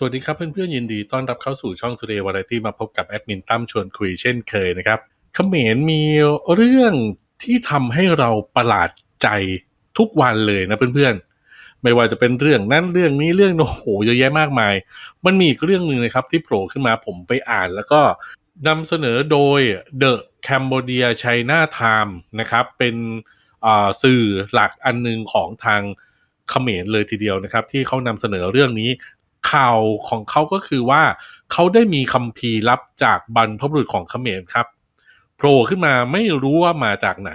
สวัสดีครับเพื่อนๆยินดีต้อนรับเข้าสู่ช่อง Today Variety มาพบกับแอดมินตั้มชวนคุยเช่นเคยนะครับเขมรมีเรื่องที่ทำให้เราประหลาดใจทุกวันเลยนะเพื่อนๆ ไม่ว่าจะเป็นเรื่องนั้นเรื่องนี้เรื่องโอ้โหเยอะแยะมากมาย มันมีอีกเรื่องหนึ่งนะครับที่โผล่ขึ้นมาผมไปอ่านแล้วก็นำเสนอโดย The Cambodia China Time นะครับ เป็นสื่อหลักอันหนึงของทางเขมรเลยทีเดียวนะครับ ที่เขานำเสนอเรื่องนี้ ข่าวของเขาก็คือว่าเขาได้มีคัมภีร์ลับจากบรรพบุรุษของเขมรครับโผล่ขึ้นมาไม่รู้ว่ามาจากไหน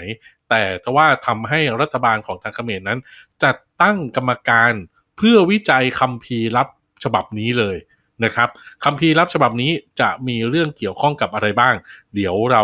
แต่ว่าทำให้รัฐบาลของทางเขมรนั้น จัดตั้งกรรมการเพื่อวิจัยคัมภีร์ลับฉบับนี้เลยนะครับคัมภีร์ลับฉบับนี้จะมีเรื่องเกี่ยวข้องกับอะไรบ้าง เดี๋ยวเรา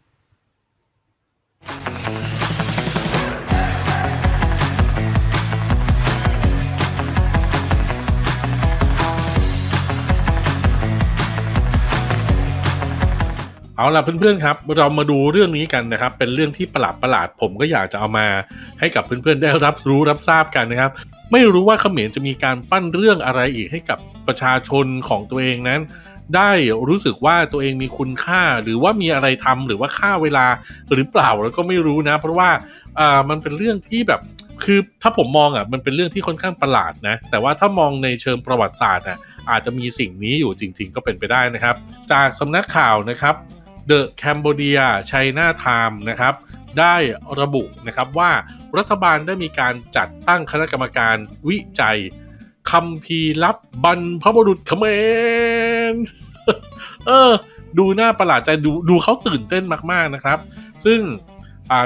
เอาล่ะเพื่อนๆครับ เรามาดูเรื่องนี้กันนะครับ เป็นเรื่องที่ประหลาดประหลาดๆผมก็อยากจะเอามาให้กับเพื่อนๆได้รับรู้รับทราบกันนะครับ ไม่รู้ว่าเขมรจะมีการปั้นเรื่องอะไรอีกให้กับประชาชนของตัวเองนั้น ได้รู้สึกว่าตัวเองมีคุณค่าหรือว่ามีอะไรทำหรือว่าค่าเวลาหรือเปล่าแล้วก็ไม่รู้นะ เพราะว่าอ่ามันเป็นเรื่องที่แบบคือถ้าผมมองอะมันเป็นเรื่องที่ค่อนข้างประหลาดนะแต่ว่าถ้ามองในเชิงประวัติศาสตร์อะอาจจะมีสิ่งนี้อยู่จริง ๆ ก็เป็นไปได้นะครับ จากสำนักข่าวนะครับ The Cambodia China Time นะครับได้ระบุนะครับว่ารัฐบาลได้มีการจัดตั้งคณะกรรมการวิจัยคัมภีร์ลับบรรพบุรุษเขมรเออ ดูน่าประหลาดใจดูดูเขาตื่นเต้นมากๆนะครับ ซึ่ง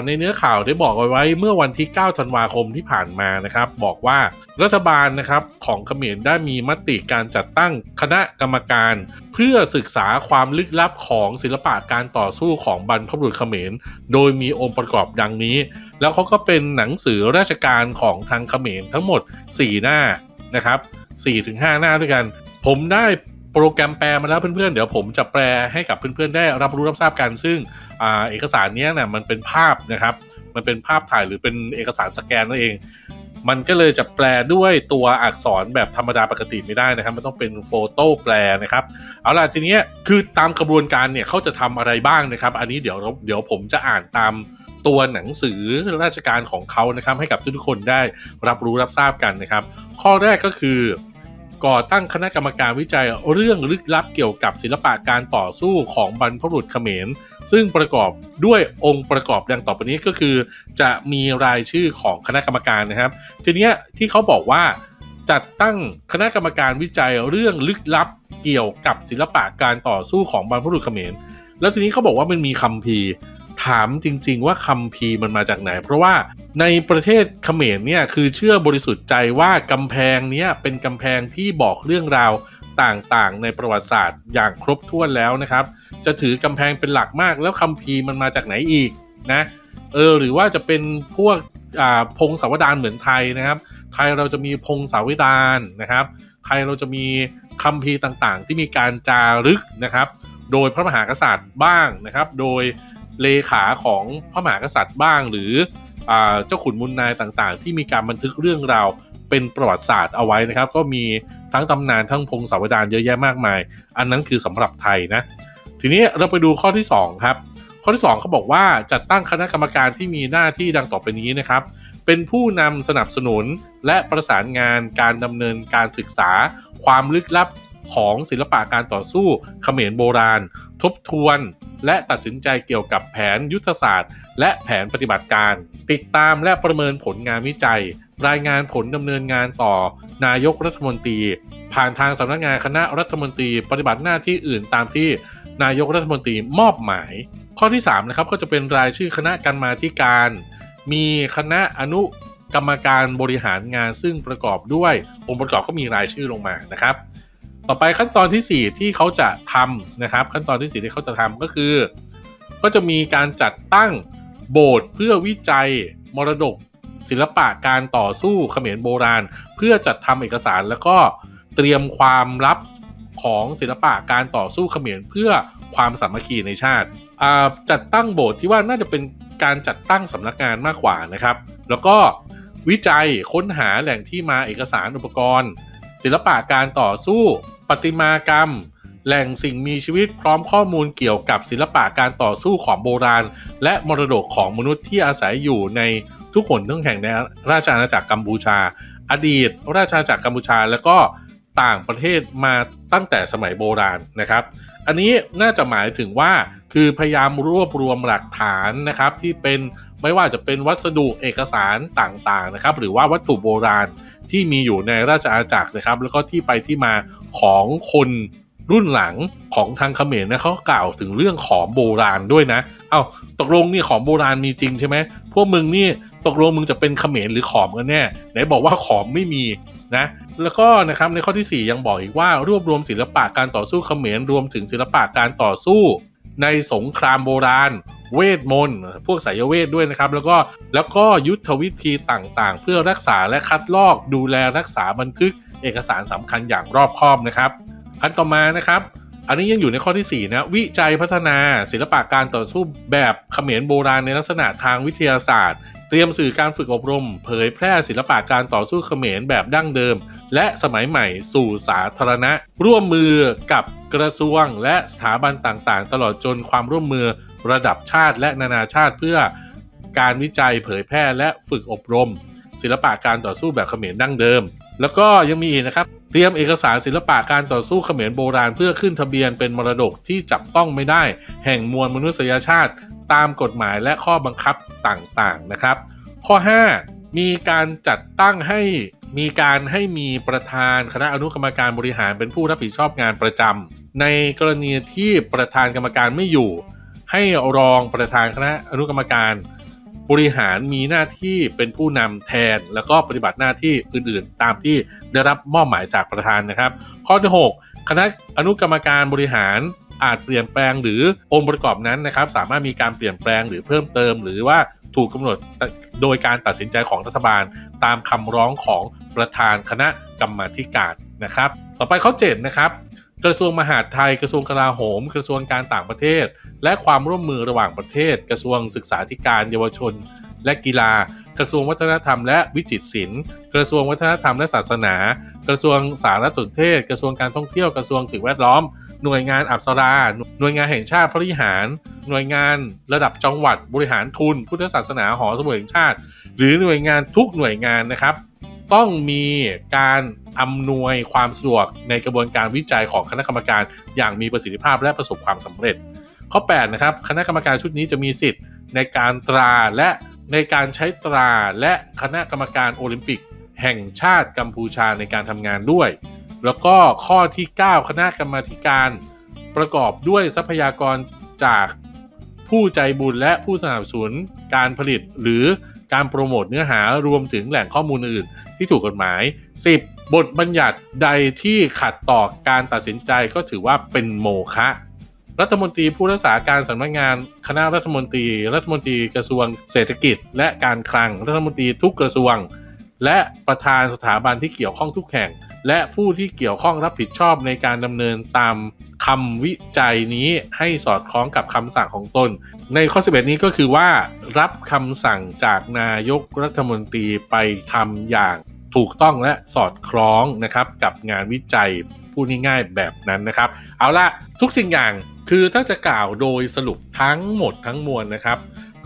ในเนื้อข่าวได้บอกเอาไว้เมื่อวันที่ 9 ธันวาคมที่ผ่านมานะครับ บอกว่ารัฐบาลนะครับของเขมรได้มีมติการจัดตั้งคณะกรรมการ เพื่อศึกษาความลึกลับของศิลปะการต่อสู้ของบรรพบุรุษเขมร โดยมีองค์ประกอบดังนี้ แล้วเขาก็เป็นหนังสือราชการของทางเขมรทั้งหมด 4 หน้านะครับ4-5 หน้าด้วยกัน ผมได้ โปรแกรมแปลมาแล้วเพื่อนๆ เดี๋ยวผมจะแปลให้กับเพื่อนๆ ได้รับรู้รับทราบกัน ซึ่งอเอกสารนี้นะมันเป็นภาพนะครับ มันเป็นภาพถ่ายหรือเป็นเอกสารสแกนนั่นเอง มันก็เลยจะแปลด้วยตัวอักษรแบบธรรมดาปกติไม่ได้นะครับ มันต้องเป็นโฟโต้แปลนะครับ เอาล่ะทีนี้คือตามกระบวนการเนี่ยเขาจะทำอะไรบ้างนะครับ อันนี้เดี๋ยวเราเดี๋ยวผมจะอ่านตามตัวหนังสือราชการของเขานะครับ ให้กับทุกๆคนได้รับรู้รับทราบกันนะครับ ข้อแรกก็คือ ก่อตั้งคณะกรรมการวิจัยเรื่องลึกลับเกี่ยวกับศิลปะการต่อสู้ของบรรพบุรุษเขมร ซึ่งประกอบด้วยองค์ประกอบดังต่อไปนี้ก็คือ จะมีรายชื่อของคณะกรรมการนะครับ ทีนี้ที่เขาบอกว่าจัดตั้งคณะกรรมการวิจัยเรื่องลึกลับเกี่ยวกับศิลปะการต่อสู้ของบรรพบุรุษเขมร แล้วทีนี้เขาบอกว่ามันมีคัมภีร์ ถามจริง ๆ ว่าคัมภีมันมาจากไหน เพราะว่าในประเทศเขมรเนี่ยคือเชื่อบริสุทธิ์ใจว่ากำแพงเนี้ยเป็นกำแพงที่บอกเรื่องราวต่างๆ ในประวัติศาสตร์อย่างครบถ้วนแล้วนะครับ จะถือกำแพงเป็นหลักมากแล้วคัมภีมันมาจากไหนอีกนะเออหรือว่าจะเป็นพวกอ่าพงศาวดารเหมือนไทยนะครับ ไทยเราจะมีพงศาวดารนะครับไทยเราจะมีคัมภีต่างๆ ที่มีการจารึกนะครับ โดยพระมหากษัตริย์บ้างนะครับ โดย เลขาของพระมหากษัตริย์บ้าง หรืออเจ้าขุนมุนนายต่างๆ ที่มีการบันทึกเรื่องราวเป็นประวัติศาสตร์เอาไว้นะครับ ก็มีทั้งตำนานทั้งพงศาวดารเยอะแยะมากมาย อันนั้นคือสำหรับไทยนะ ทีนี้เราไปดูข้อที่ 2 ครับ ข้อที่ 2เขาบอกว่าจัดตั้งคณะกรรมการที่มีหน้าที่ดังต่อไปนี้นะครับ เป็นผู้นำสนับสนุนและประสานงานการดำเนินการศึกษา ความลึกลับของศิลปะการต่อสู้เขมรโบราณ ทบทวน และตัดสินใจเกี่ยวกับแผนยุทธศาสตร์ และแผนปฏิบัติการ ติดตามและประเมินผลงานวิจัย รายงานผลดำเนินงานต่อ นายกรัฐมนตรี ผ่านทางสำนักงานคณะรัฐมนตรี ปฏิบัติหน้าที่อื่นตามที่นายกรัฐมนตรีมอบหมาย ข้อที่3นะครับก็จะเป็นรายชื่อคณะกรรมาธิการ มีคณะอนุกรรมการบริหารงานซึ่งประกอบด้วยองค์ประกอบก็มีรายชื่อลงมานะครับ ต่อไปขั้นตอนที่ 4 ที่เขาจะทำนะครับ ขั้นตอนที่ 4 ที่เขาจะทำก็คือ ก็จะมีการจัดตั้งโบสถ์เพื่อวิจัยมรดก ศิลปะการต่อสู้เขมรโบราณ เพื่อจัดทำเอกสารแล้วก็เตรียมความลับของศิลปะการต่อสู้เขมรเพื่อความสามัคคีในชาติ จัดตั้งโบสถ์ที่ว่าน่าจะเป็นการจัดตั้งสำนักงานมากกว่านะครับ แล้วก็วิจัยค้นหาแหล่งที่มาเอกสารอุปกรณ์ ศิลปะการต่อสู้ ประติมากรรม แหล่งสิ่งมีชีวิตพร้อมข้อมูลเกี่ยวกับศิลปะการต่อสู้ของโบราณ และมรดกของมนุษย์ที่อาศัยอยู่ในทุกคนทั้งแห่งในราชอาณาจักรกัมพูชา อดีต ราชอาณาจักรกัมพูชา แล้วก็ต่างประเทศมาตั้งแต่สมัยโบราณนะครับ อันนี้น่าจะหมายถึงว่าคือพยายามรวบรวมหลักฐานนะครับ ที่เป็นไม่ว่าจะเป็นวัสดุเอกสารต่างๆนะครับ หรือว่าวัตถุโบราณที่มีอยู่ในราชอาณาจักรนะครับ แล้วก็ที่ไปที่มาของคนรุ่นหลังของทางเขมรนะเขากล่าวถึงเรื่องของโบราณด้วยนะ เอา้าตกลงนี่ของโบราณมีจริงใช่ไหมพวกมึงนี่ ตกลงมึงจะเป็นเขมรหรือขอมกันแน่ไหนบอกว่าขอมไม่มีนะแล้วก็นะครับในข้อที่ 4 ยังบอกอีกว่ารวบรวมศิลปะการต่อสู้เขมรรวมถึงศิลปะการต่อสู้ ในสงครามโบราณ เวทมนต์พวกสายเวทด้วยนะครับ แล้วก็แล้วก็ยุทธวิธีต่างๆ เพื่อรักษาและคัดลอกดูแลรักษาบันทึกเอกสารสำคัญอย่างรอบคอบนะครับ อันต่อมานะครับ อันนี้ยังอยู่ในข้อที่ 4 นะ วิจัยพัฒนาศิลปะการต่อสู้แบบเขมรโบราณในลักษณะทางวิทยาศาสตร์ เตรียมสื่อการฝึกอบรม เผยแพร่ศิลปะการต่อสู้เขมรแบบดั้งเดิม และสมัยใหม่สู่สาธารณะ ร่วมมือกับกระทรวงและสถาบันต่างๆ ตลอดจนความร่วมมือระดับชาติและนานาชาติเพื่อการวิจัยเผยแพร่และฝึกอบรม ศิลปะการต่อสู้แบบเขมรดั้งเดิม แล้วก็ยังมีอีกนะครับเตรียมเอกสารศิลปะการต่อสู้เขมรโบราณเพื่อขึ้นทะเบียนเป็นมรดกที่จับต้องไม่ได้ แห่งมวลมนุษยชาติ ตามกฎหมายและข้อบังคับต่างๆนะครับ ข้อ 5 มีการจัดตั้งให้มีการให้มีประธานคณะอนุกรรมการบริหารเป็นผู้รับผิดชอบงานประจำในกรณีที่ประธานกรรมการไม่อยู่ ให้รองประธานคณะอนุกรรมการ บริหารมีหน้าที่เป็นผู้นำแทน แล้วก็ปฏิบัติหน้าที่อื่นๆ ตามที่ได้รับมอบหมายจากประธานนะครับ ข้อที่ 6 คณะอนุกรรมการบริหารอาจเปลี่ยนแปลงหรือองค์ประกอบนั้นนะครับ สามารถมีการเปลี่ยนแปลงหรือเพิ่มเติม หรือว่าถูกกำหนดโดยการตัดสินใจของรัฐบาล ตามคำร้องของประธานคณะกรรมาธิการนะครับ ต่อไปข้อ7นะครับ กระทรวงมหาดไทย กระทรวงกลาโหม กระทรวงการต่างประเทศ และความร่วมมือระหว่างประเทศ กระทรวงศึกษาธิการ เยาวชน และกีฬา กระทรวงวัฒนธรรมและวิจิตรศิลป์ กระทรวงวัฒนธรรมและศาสนา กระทรวงสารสนเทศ กระทรวงการท่องเที่ยว กระทรวงสิ่งแวดล้อม หน่วยงานอับสรา หน่วยงานแห่งชาติบริหาร หน่วยงานระดับจังหวัด บริหารทุน พุทธศาสนาหอสมุดแห่งชาติ หรือหน่วยงานทุกหน่วยงานนะครับ ต้องมีการ อำนวยความสะดวกในกระบวนการวิจัยของคณะกรรมการ อย่างมีประสิทธิภาพและประสบความสำเร็จ ข้อ8นะครับคณะกรรมการชุดนี้จะมีสิทธิ์ ในการตราและในการใช้ตราและคณะกรรมการโอลิมปิก แห่งชาติกัมพูชาในการทำงานด้วย แล้วก็ข้อที่ 9 คณะกรรมาการประกอบด้วยทรัพยากรจากผู้ใจบุญและผู้สนับสนุนการผลิตหรือการโปรโมทเนื้อหารวมถึงแหล่งข้อมูลอื่นที่ถูกกฎหมาย 10. บทบัญญัติใดที่ขัดต่อการตัดสินใจก็ถือว่าเป็นโมฆะรัฐมนตรีผู้รักษาการสำนักงานคณะรัฐมนตรี รัฐมนตรีกระทรวงเศรษฐกิจ และการคลังรัฐมนตรีทุกกระทรวง และประธานสถาบันที่เกี่ยวข้องทุกแห่ง และผู้ที่เกี่ยวข้องรับผิดชอบในการดำเนินตามคำวิจัยนี้ให้สอดคล้องกับคำสั่งของตน ในข้อ 11 นี้ก็คือว่า รับคำสั่งจากนายกรัฐมนตรีไปทำอย่าง ถูกต้องและสอดคล้องนะครับกับงานวิจัยพูดง่ายๆแบบนั้นนะครับ เอาละทุกสิ่งอย่างคือถ้าจะกล่าวโดยสรุปทั้งหมดทั้งมวลนะครับ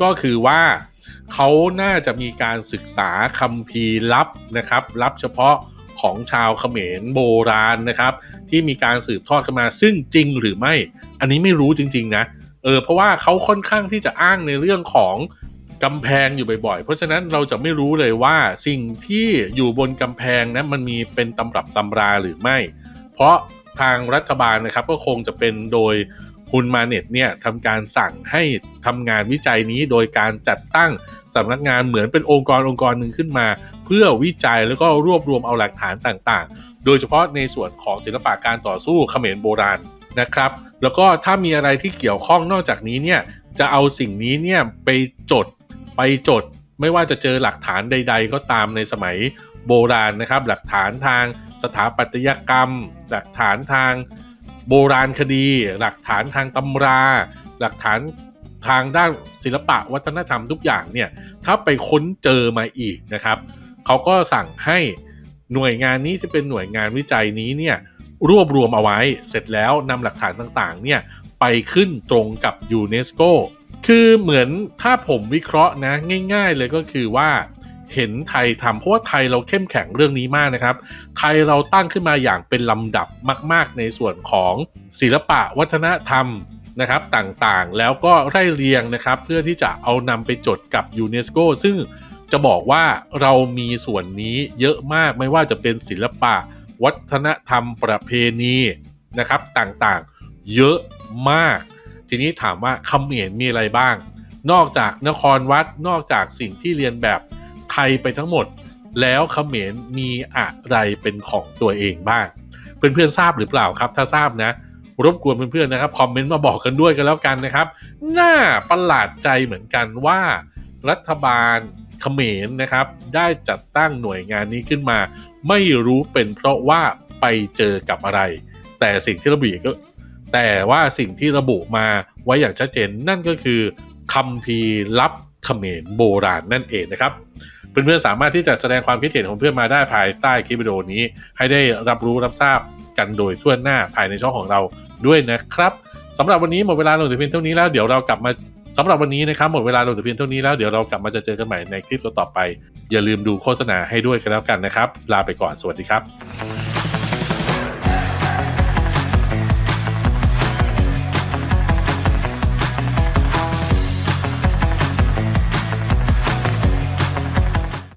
ก็คือว่าเขาน่าจะมีการศึกษาคัมภีร์ลับนะครับ ลับเฉพาะของชาวเขมรโบราณนะครับ ที่มีการสืบทอดกันมาซึ่งจริงหรือไม่ อันนี้ไม่รู้จริง ๆ นะเออเพราะว่าเขาค่อนข้างที่จะอ้างในเรื่องของ กำแพงอยู่บ่อยๆ เพราะฉะนั้นเราจะไม่รู้เลยว่าสิ่งที่อยู่บนกำแพงนะมันมีเป็นตำรับตำราหรือไม่ เพราะทางรัฐบาลนะครับก็คงจะเป็นโดยฮุนมาเน็ตเนี่ยทำการสั่งให้ทำงานวิจัยนี้โดยการจัดตั้งสำนักงานเหมือนเป็นองค์กรองค์กรหนึ่งขึ้นมา เพื่อวิจัยแล้วก็รวบรวมเอาหลักฐานต่างๆ โดยเฉพาะในส่วนของศิลปะการต่อสู้เขมรโบราณนะครับ แล้วก็ถ้ามีอะไรที่เกี่ยวข้องนอกจากนี้เนี่ยจะเอาสิ่งนี้เนี่ยไปจด ไปจดไม่ว่าจะเจอหลักฐานใด ๆ ก็ตามในสมัยโบราณนะครับ หลักฐานทางสถาปัตยกรรม หลักฐานทางโบราณคดี หลักฐานทางตำรา หลักฐานทางด้านศิลปะวัฒนธรรมทุกอย่างเนี่ยถ้าไปค้นเจอมาอีกนะครับเขาก็สั่งให้หน่วยงานนี้ที่เป็นหน่วยงานวิจัยนี้เนี่ยรวบรวมเอาไว้เสร็จแล้วนำหลักฐานต่างๆเนี่ยไปขึ้นตรงกับยูเนสโก คือเหมือนถ้าผมวิเคราะห์นะง่าย ๆ เลยก็คือว่าเห็นไทยทำเพราะว่าไทยเราเข้มแข็งเรื่องนี้มากนะครับ ไทยเราตั้งขึ้นมาอย่างเป็นลำดับมาก ๆ ในส่วนของศิลปะวัฒนธรรมนะครับต่างๆ แล้วก็ไล่เรียงนะครับ เพื่อที่จะเอานำไปจดกับยูเนสโกซึ่งจะบอกว่าเรามีส่วนนี้เยอะมากไม่ว่าจะเป็นศิลปะ วัฒนธรรมประเพณีนะครับต่างๆ เยอะมาก ทีนี้ถามว่าเขมรมีอะไรบ้าง นอกจากนครวัดนอกจากสิ่งที่เรียนแบบไทยไปทั้งหมด แล้วเขมรมีอะไรเป็นของตัวเองบ้าง เพื่อนๆทราบหรือเปล่าครับ ถ้าทราบนะรบกวนเพื่อนๆนะครับคอมเมนต์มาบอกกันด้วยกันแล้วกันนะครับ น่าประหลาดใจเหมือนกันว่า รัฐบาลเขมรนะครับ ได้จัดตั้งหน่วยงานนี้ขึ้นมา ไม่รู้เป็นเพราะว่าไปเจอกับอะไร แต่สิ่งที่ระบุก็ แต่ว่าสิ่งที่ระบุมาไว้อย่างชัดเจนนั่นก็คือคัมภีร์ลับเขมรโบราณนั่นเองนะครับเพื่อนๆสามารถที่จะแสดงความคิดเห็นของเพื่อนมาได้ภายใต้คลิปวิดีโอนี้ ให้ได้รับรู้รับทราบกันโดยทั่วหน้าภายในช่องของเราด้วยนะครับสำหรับวันนี้หมดเวลาลงแต่เพียงเท่านี้แล้วเดี๋ยวเรากลับมาสำหรับวันนี้นะครับหมดเวลาลงแต่เพียงเท่านี้แล้วเดี๋ยวเรากลับมาจะเจอกันใหม่ในคลิปต่อไป อย่าลืมดูโฆษณาให้ด้วยกันแล้วกันนะครับ ลาไปก่อนสวัสดีครับ